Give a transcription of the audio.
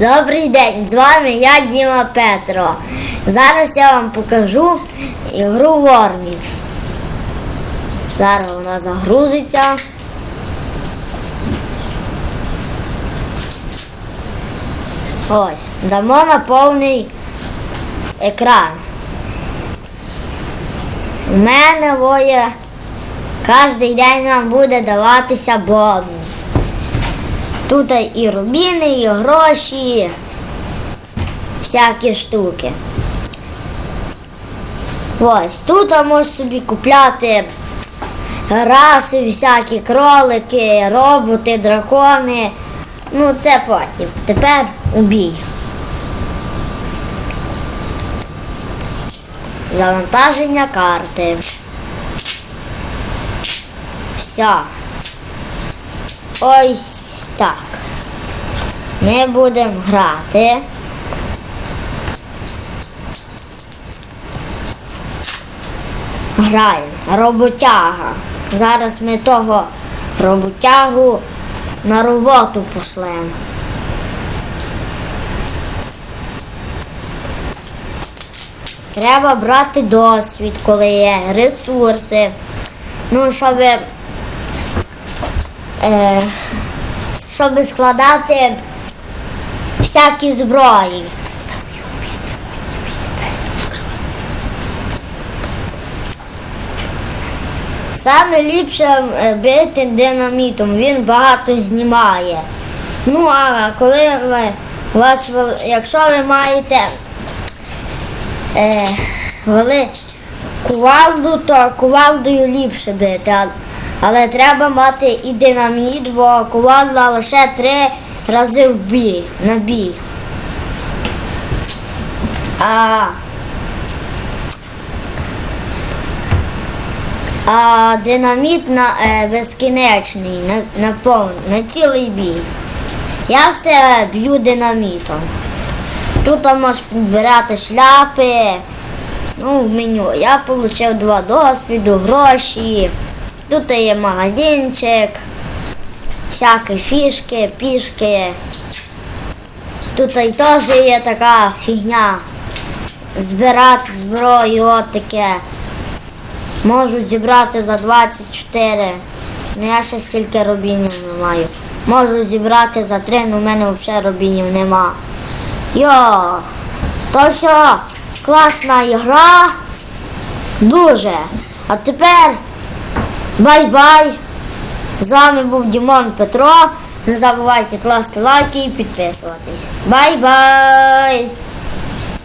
Добрий день, з вами я Діма Петро. Зараз я вам покажу ігру Вормікс. Зараз вона загрузиться. Ось, дамо на повний екран. У мене воє кожен день вам буде даватися бонус. Тут і рубіни, і гроші, всякі штуки. Ось, тут можеш собі купляти раси, всякі кролики, роботи, дракони. Ну, це потім. Тепер убій. Завантаження карти. Все. Ось так. Ми будемо грати. Граємо. Роботяга. Зараз ми того роботягу на роботу пошлемо. Треба брати досвід, коли є ресурси. Ну, щоб, е, щоб складати всякі зброї. Саме ліпше е, бити динамітом, він багато знімає. Ну, а коли ви, вас, якщо ви маєте е, вели кувалду, то кувалдою ліпше бити. Але треба мати і динаміт, бо кувалда лише три рази в бій, на бій. А, а динаміт на, е, безкінечний, на, на, пов, на цілий бій. Я все б'ю динамітом. Тут можеш підбирати шляпи. Ну, в меню. Я отримав два досвіду, гроші. Тут є магазинчик, всякі фішки, пішки. Тут і теж є така фігня. Збирати зброю, от таке. Можу зібрати за 24. Ну я ще стільки рубінів не маю. Можу зібрати за 3, але в мене взагалі рубінів нема. Йо, то все, класна ігра. Дуже. А тепер бай-бай. З вами був Дімон Петро. Не забувайте класти лайки і підписуватись. Бай-бай!